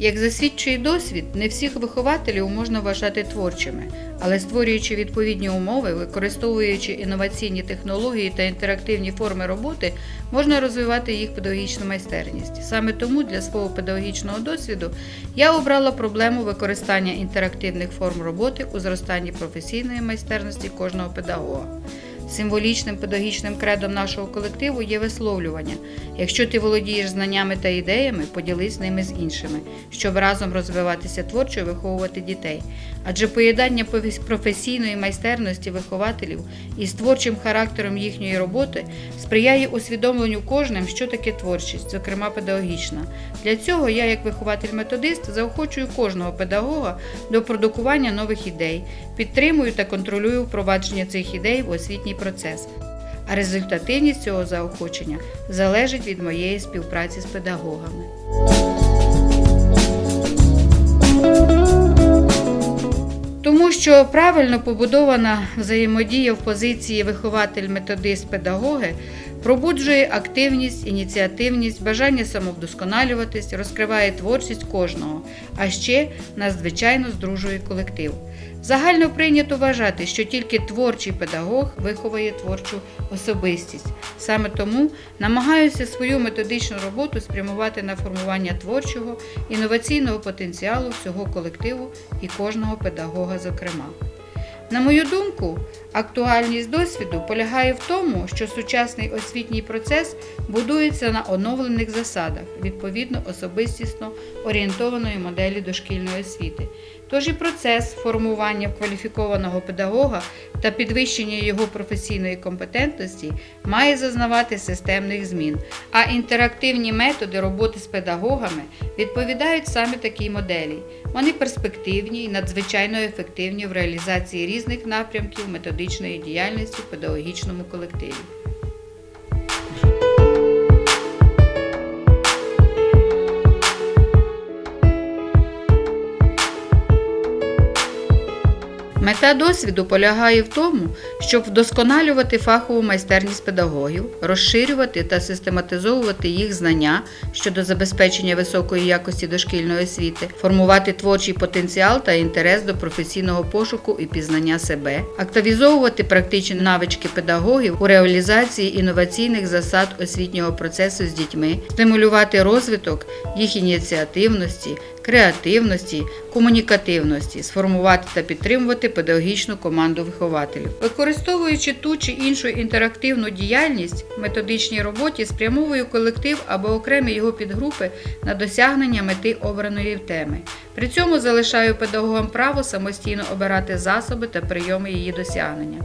Як засвідчує досвід, не всіх вихователів можна вважати творчими, але створюючи відповідні умови, використовуючи інноваційні технології та інтерактивні форми роботи, можна розвивати їх педагогічну майстерність. Саме тому для свого педагогічного досвіду я обрала проблему використання інтерактивних форм роботи у зростанні професійної майстерності кожного педагога. Символічним педагогічним кредом нашого колективу є висловлювання. Якщо ти володієш знаннями та ідеями, поділись ними з іншими, щоб разом розвиватися творчо і виховувати дітей. Адже поєднання професійної майстерності вихователів із творчим характером їхньої роботи сприяє усвідомленню кожним, що таке творчість, зокрема педагогічна. Для цього я, як вихователь-методист, заохочую кожного педагога до продукування нових ідей, підтримую та контролюю впровадження цих ідей в освітній процес. А результативність цього заохочення залежить від моєї співпраці з педагогами. Тому що правильно побудована взаємодія в позиції вихователь-методист-педагоги пробуджує активність, ініціативність, бажання самовдосконалюватись, розкриває творчість кожного, а ще надзвичайно здружує колектив. Загально прийнято вважати, що тільки творчий педагог виховує творчу особистість. Саме тому намагаюся свою методичну роботу спрямувати на формування творчого, інноваційного потенціалу всього колективу і кожного педагога, зокрема. На мою думку, актуальність досвіду полягає в тому, що сучасний освітній процес будується на оновлених засадах, відповідно особистісно орієнтованої моделі дошкільної освіти. Тож і процес формування кваліфікованого педагога та підвищення його професійної компетентності має зазнавати системних змін, а інтерактивні методи роботи з педагогами відповідають саме такій моделі. Вони перспективні і надзвичайно ефективні в реалізації різних напрямків методичної діяльності в педагогічному колективі. Мета досвіду полягає в тому, щоб вдосконалювати фахову майстерність педагогів, розширювати та систематизовувати їх знання щодо забезпечення високої якості дошкільної освіти, формувати творчий потенціал та інтерес до професійного пошуку і пізнання себе, активізовувати практичні навички педагогів у реалізації інноваційних засад освітнього процесу з дітьми, стимулювати розвиток їх ініціативності, креативності, комунікативності, сформувати та підтримувати педагогічну команду вихователів. Використовуючи ту чи іншу інтерактивну діяльність в методичній роботі, спрямовую колектив або окремі його підгрупи на досягнення мети обраної теми. При цьому залишаю педагогам право самостійно обирати засоби та прийоми її досягнення.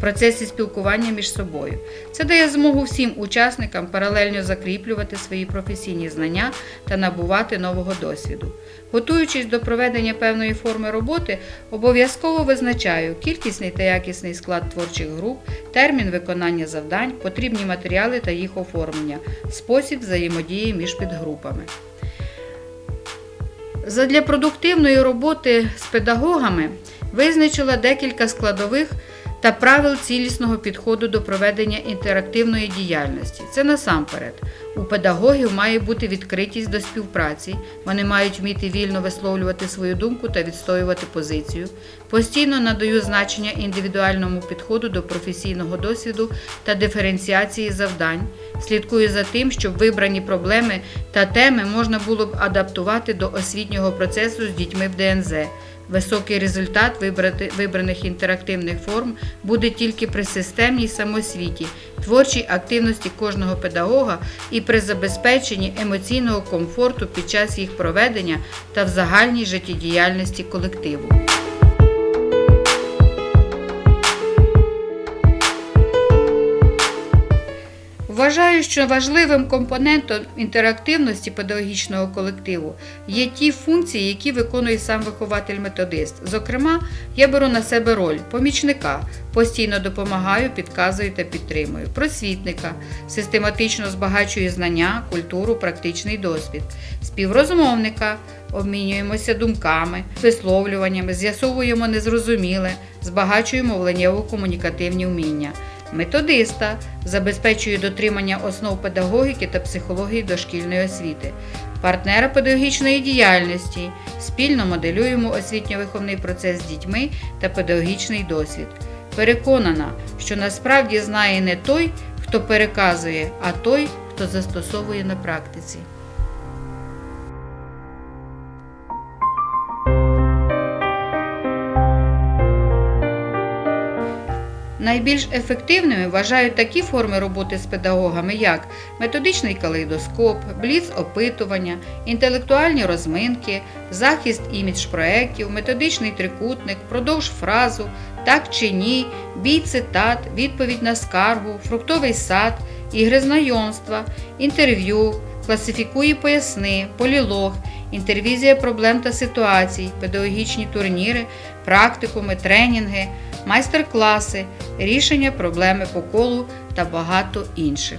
Процесі спілкування між собою. Це дає змогу всім учасникам паралельно закріплювати свої професійні знання та набувати нового досвіду. Готуючись до проведення певної форми роботи, обов'язково визначаю кількісний та якісний склад творчих груп, термін виконання завдань, потрібні матеріали та їх оформлення, спосіб взаємодії між підгрупами. Задля продуктивної роботи з педагогами визначила декілька складових та правил цілісного підходу до проведення інтерактивної діяльності. Це насамперед. У педагогів має бути відкритість до співпраці, вони мають вміти вільно висловлювати свою думку та відстоювати позицію. Постійно надаю значення індивідуальному підходу до професійного досвіду та диференціації завдань. Слідкую за тим, щоб вибрані проблеми та теми можна було б адаптувати до освітнього процесу з дітьми в ДНЗ. Високий результат вибраних інтерактивних форм буде тільки при системній самосвіті, творчій активності кожного педагога і при забезпеченні емоційного комфорту під час їх проведення та в загальній життєдіяльності колективу. Вважаю, що важливим компонентом інтерактивності педагогічного колективу є ті функції, які виконує сам вихователь-методист. Зокрема, я беру на себе роль помічника, постійно допомагаю, підказую та підтримую, просвітника, систематично збагачую знання, культуру, практичний досвід, співрозмовника, обмінюємося думками, висловлюваннями, з'ясовуємо незрозуміле, збагачуємо мовленнєво-комунікативні вміння методиста, забезпечує дотримання основ педагогіки та психології дошкільної освіти, партнера педагогічної діяльності. Спільно моделюємо освітньо-виховний процес з дітьми та педагогічний досвід. Переконана, що насправді знає не той, хто переказує, а той, хто застосовує на практиці. Найбільш ефективними вважають такі форми роботи з педагогами, як методичний калейдоскоп, бліц-опитування, інтелектуальні розминки, захист імідж проєктів, методичний трикутник, продовж фразу, так чи ні, бій цитат, відповідь на скаргу, фруктовий сад, ігри знайомства, інтерв'ю, класифікуй поясни, полілог, інтервізія проблем та ситуацій, педагогічні турніри, практикуми, тренінги, майстер-класи, рішення проблеми по колу та багато інших.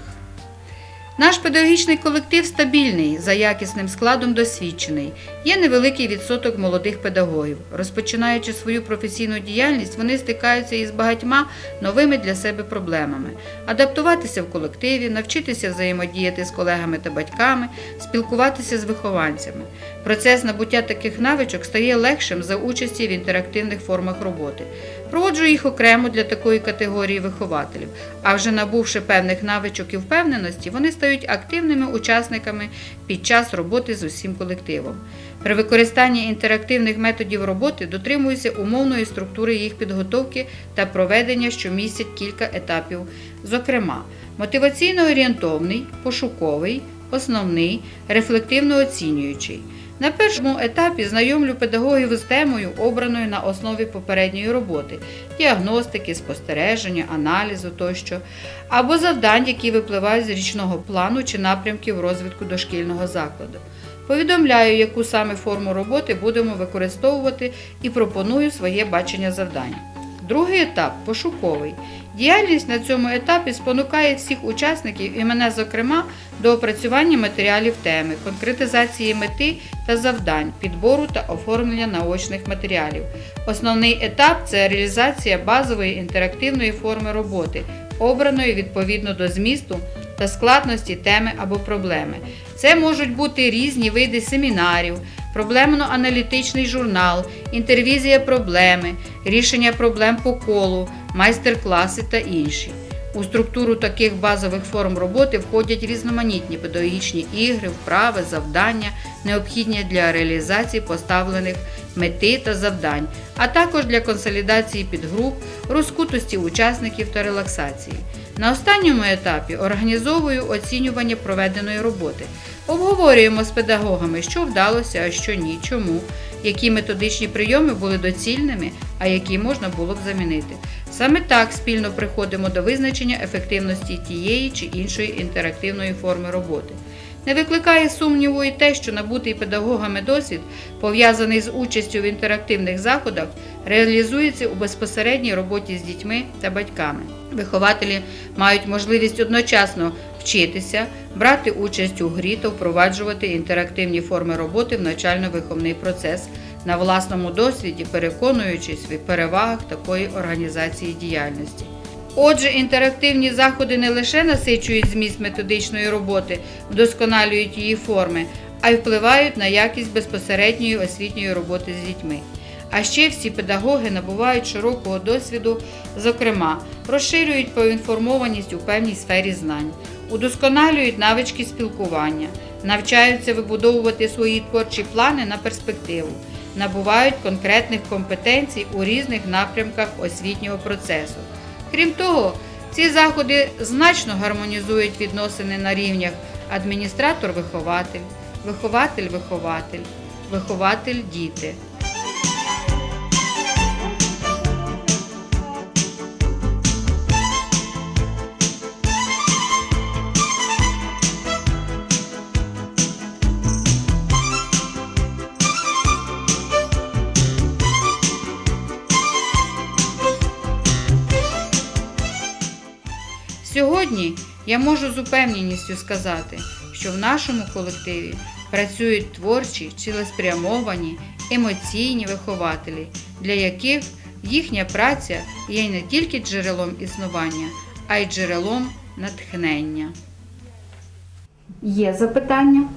Наш педагогічний колектив стабільний, за якісним складом досвідчений. Є невеликий відсоток молодих педагогів. Розпочинаючи свою професійну діяльність, вони стикаються із багатьма новими для себе проблемами: адаптуватися в колективі, навчитися взаємодіяти з колегами та батьками, спілкуватися з вихованцями. Процес набуття таких навичок стає легшим за участі в інтерактивних формах роботи. Проводжу їх окремо для такої категорії вихователів, а вже набувши певних навичок і впевненості, вони стають активними учасниками під час роботи з усім колективом. При використанні інтерактивних методів роботи дотримуюся умовної структури їх підготовки та проведення, що містять кілька етапів, зокрема, мотиваційно орієнтовний, пошуковий, основний, рефлективно оцінюючий. На першому етапі знайомлю педагогів з темою, обраною на основі попередньої роботи, діагностики, спостереження, аналізу тощо, або завдань, які випливають з річного плану чи напрямків розвитку дошкільного закладу. Повідомляю, яку саме форму роботи будемо використовувати і пропоную своє бачення завдань. Другий етап пошуковий. Діяльність на цьому етапі спонукає всіх учасників і мене, зокрема, до опрацювання матеріалів теми, конкретизації мети та завдань, підбору та оформлення наочних матеріалів. Основний етап це реалізація базової інтерактивної форми роботи, обраної відповідно до змісту та складності теми або проблеми. Це можуть бути різні види семінарів, проблемно-аналітичний журнал, інтервізія проблеми, рішення проблем по колу, майстер-класи та інші. У структуру таких базових форм роботи входять різноманітні педагогічні ігри, вправи, завдання, необхідні для реалізації поставлених мети та завдань, а також для консолідації підгруп, розкутості учасників та релаксації. На останньому етапі організовую оцінювання проведеної роботи. Обговорюємо з педагогами, що вдалося, а що ні, чому, які методичні прийоми були доцільними, а які можна було б замінити. Саме так спільно приходимо до визначення ефективності тієї чи іншої інтерактивної форми роботи. Не викликає сумніву і те, що набутий педагогами досвід, пов'язаний з участю в інтерактивних заходах, реалізується у безпосередній роботі з дітьми та батьками. Вихователі мають можливість одночасно вчитися, брати участь у грі та впроваджувати інтерактивні форми роботи в навчально-виховний процес на власному досвіді, переконуючись в перевагах такої організації діяльності. Отже, інтерактивні заходи не лише насичують зміст методичної роботи, вдосконалюють її форми, а й впливають на якість безпосередньої освітньої роботи з дітьми. А ще всі педагоги набувають широкого досвіду, зокрема, розширюють поінформованість у певній сфері знань, удосконалюють навички спілкування, навчаються вибудовувати свої творчі плани на перспективу, набувають конкретних компетенцій у різних напрямках освітнього процесу. Крім того, ці заходи значно гармонізують відносини на рівнях адміністратор-вихователь, вихователь-вихователь, вихователь-діти. Я можу з упевненістю сказати, що в нашому колективі працюють творчі, цілеспрямовані, емоційні вихователі, для яких їхня праця є не тільки джерелом існування, а й джерелом натхнення. Є запитання?